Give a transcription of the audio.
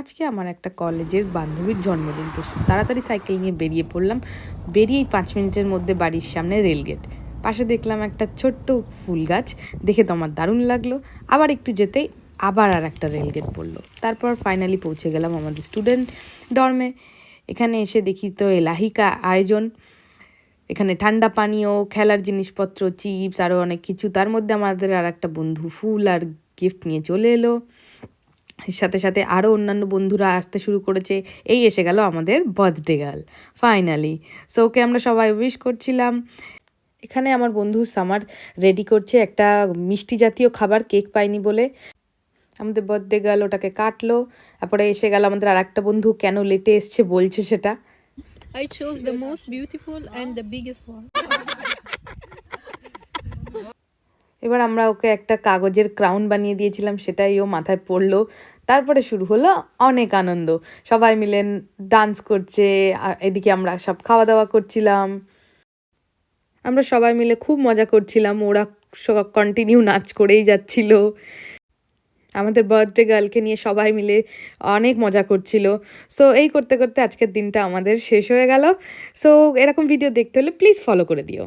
আজকে আমার একটা কলেজের বান্ধবীর জন্মদিন, তো তাড়াতাড়ি সাইকেল নিয়ে বেরিয়ে পড়লাম। বেরিয়েই পাঁচ মিনিটের মধ্যে বাড়ির সামনে রেলগেট। পাশে দেখলাম একটা ছোট্ট ফুল গাছ। দেখে তো আমার দারুণ লাগল। আবার একটু যেতেই আবার আর একটা রেলগেট পড়ল। তারপর ফাইনালি পৌঁছে গেলাম আমাদের স্টুডেন্ট ডর্মে এখানে এসে দেখি তো এলাহিকা আয়োজন। এখানে ঠান্ডা পানীয়, খেলার জিনিসপত্র চিপস আরও অনেক কিছু। তার মধ্যে আমাদের আর একটা বন্ধু ফুল আর গিফট নিয়ে চলে এলো। সাথে সাথে আরও অন্যান্য বন্ধুরা আসতে শুরু করেছে। এই এসে গেল আমাদের birthday girl, finally. So okay আমরা সবাই উইশ করছিলাম। এখানে আমার বন্ধু সামার রেডি করছে একটা মিষ্টি জাতীয় খাবার কেক পাইনি বলে। আমাদের বার্থডে গার্ল ওটাকে কাটলো। তারপরে এসে গেল আমাদের আর একটা বন্ধু, কেন লেটে এসছে বলছে সেটা। I chose the most beautiful and the biggest one. এবার আমরা ওকে একটা কাগজের ক্রাউন বানিয়ে দিয়েছিলাম, সেটাই ও মাথায় পড়ল। তারপরে শুরু হলো অনেক আনন্দ। সবাই মিলে ডান্স করছে এদিকে আমরা সব খাওয়া দাওয়া করছিলাম। আমরা সবাই মিলে খুব মজা করছিলাম, ওরা সব কন্টিনিউ নাচ করেই যাচ্ছিল। আমাদের বার্থডে গার্লকে নিয়ে সবাই মিলে অনেক মজা করছিল। সো এই করতে করতে আজকের দিনটা আমাদের শেষ হয়ে গেল। সো এরকম ভিডিও দেখতে হলে প্লিজ ফলো করে দিও।